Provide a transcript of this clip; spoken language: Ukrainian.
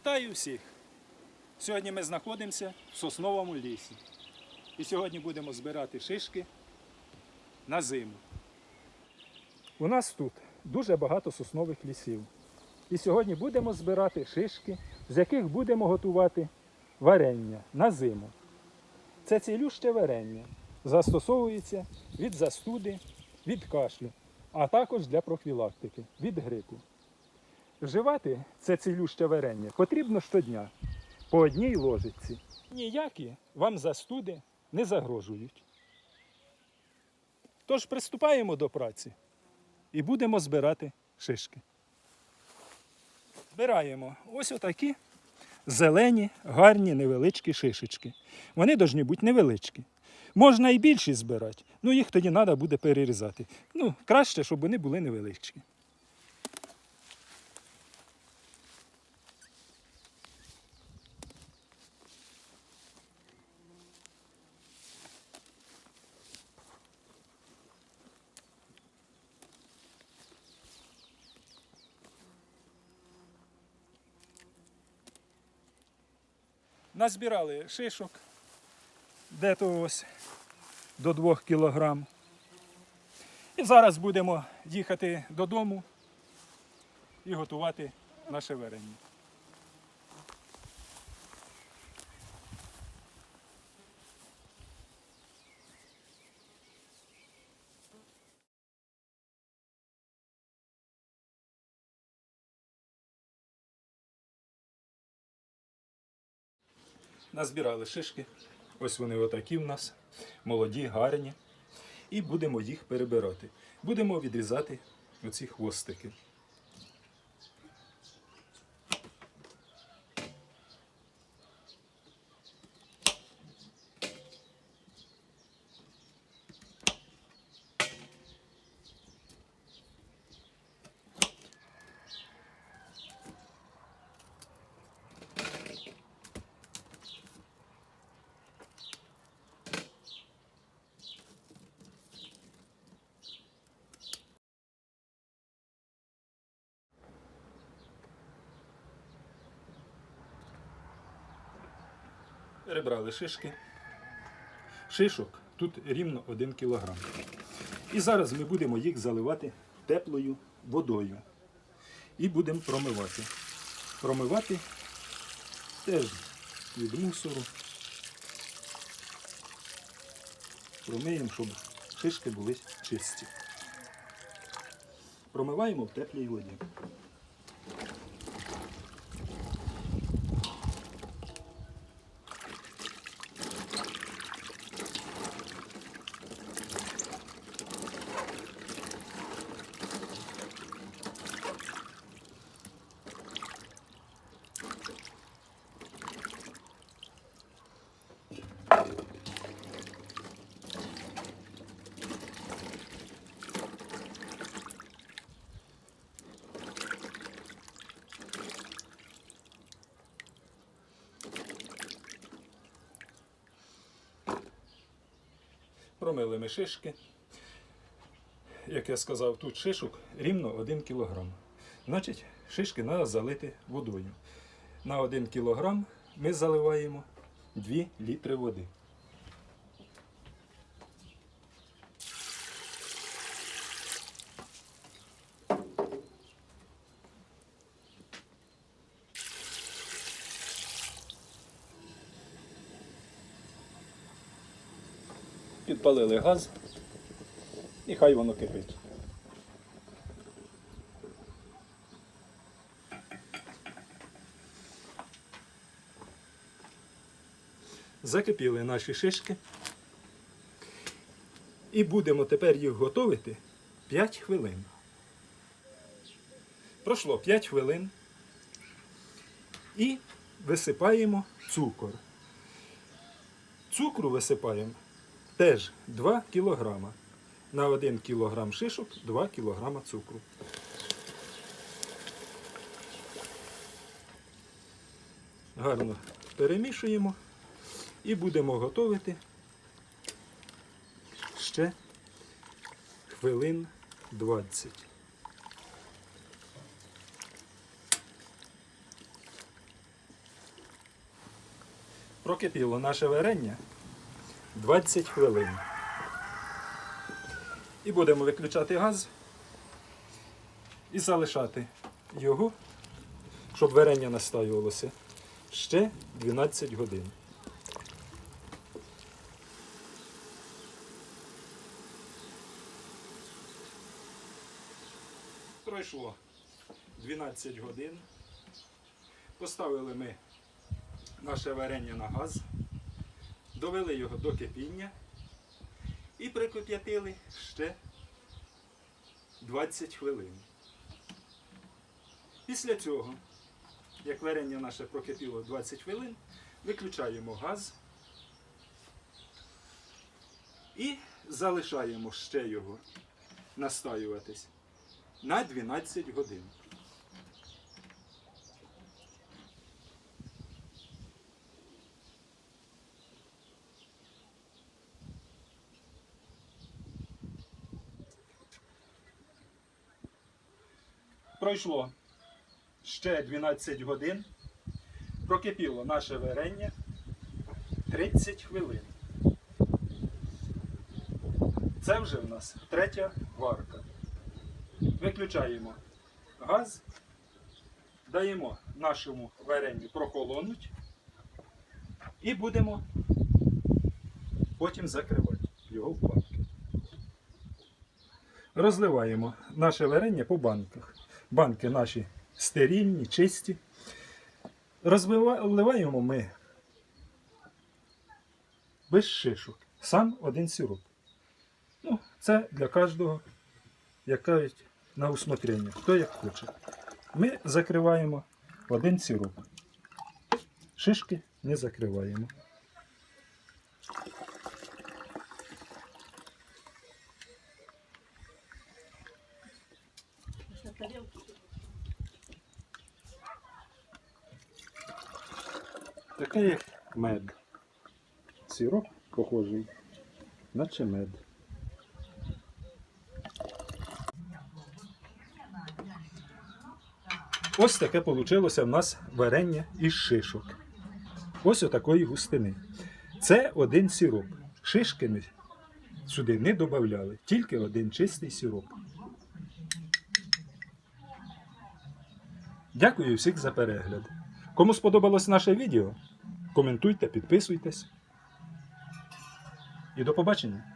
Вітаю всіх! Сьогодні ми знаходимося в сосновому лісі. І сьогодні будемо збирати шишки на зиму. У нас тут дуже багато соснових лісів. І сьогодні будемо збирати шишки, з яких будемо готувати варення на зиму. Це цілюще варення. Застосовується від застуди, від кашлю, а також для профілактики від грипу. Вживати це цілюще варення потрібно щодня по одній ложиці. Ніякі вам застуди не загрожують. Тож приступаємо до праці і будемо збирати шишки. Збираємо ось отакі зелені, гарні, невеличкі шишечки. Вони повинні бути невеличкі. Можна і більші збирати, ну їх тоді треба буде перерізати. Ну, краще, щоб вони були невеличкі. Назбирали шишок, де-то ось до 2 кілограм. І зараз будемо їхати додому і готувати наше варення. Назбирали шишки. Ось вони отакі в нас. Молоді, гарні. І будемо їх перебирати. Будемо відрізати оці хвостики. Перебрали шишки. Шишок тут рівно 1 кг. І зараз ми будемо їх заливати теплою водою. І будемо промивати. Промивати теж від мусору. Промиємо, щоб шишки були чисті. Промиваємо в теплій воді. Промили ми шишки. Як я сказав, тут шишок рівно 1 кг. Значить, шишки треба залити водою. На 1 кг ми заливаємо 2 літри води. Підпалили газ і хай воно кипить. Закипіли наші шишки. І будемо тепер їх готувати 5 хвилин. Пройшло 5 хвилин. І висипаємо цукор. Цукру висипаємо теж 2 кг. На 1 кг шишок 2 кг цукру. Гарно перемішуємо і будемо готувати ще хвилин 20. Прокипіло наше варення 20 хвилин. І будемо виключати газ і залишати його, щоб варення настаювалося ще 12 годин. Пройшло 12 годин. Поставили ми наше варення на газ, довели його до кипіння і прикип'ятили ще 20 хвилин. Після цього, як варення наше прокипіло 20 хвилин, виключаємо газ і залишаємо ще його настаюватись на 12 годин. Пройшло ще 12 годин. Прокипіло наше варення 30 хвилин. Це вже в нас третя варка. Виключаємо газ, даємо нашому варенню прохолонуть і будемо потім закривати його в банки. Розливаємо наше варення по банках. Банки наші стерильні, чисті. Розливаємо ми без шишок. Сам один сироп. Ну, це для кожного, як кажуть, на усмотрення, хто як хоче. Ми закриваємо один сироп. Шишки не закриваємо. Таке як мед. Сироп похожий, наче мед. Ось таке вийшло в нас варення із шишок. Ось отакої густини. Це один сироп. Шишки ми сюди не додавали, тільки один чистий сироп. Дякую всіх за перегляд. Кому сподобалось наше відео, коментуйте, підписуйтесь. І до побачення!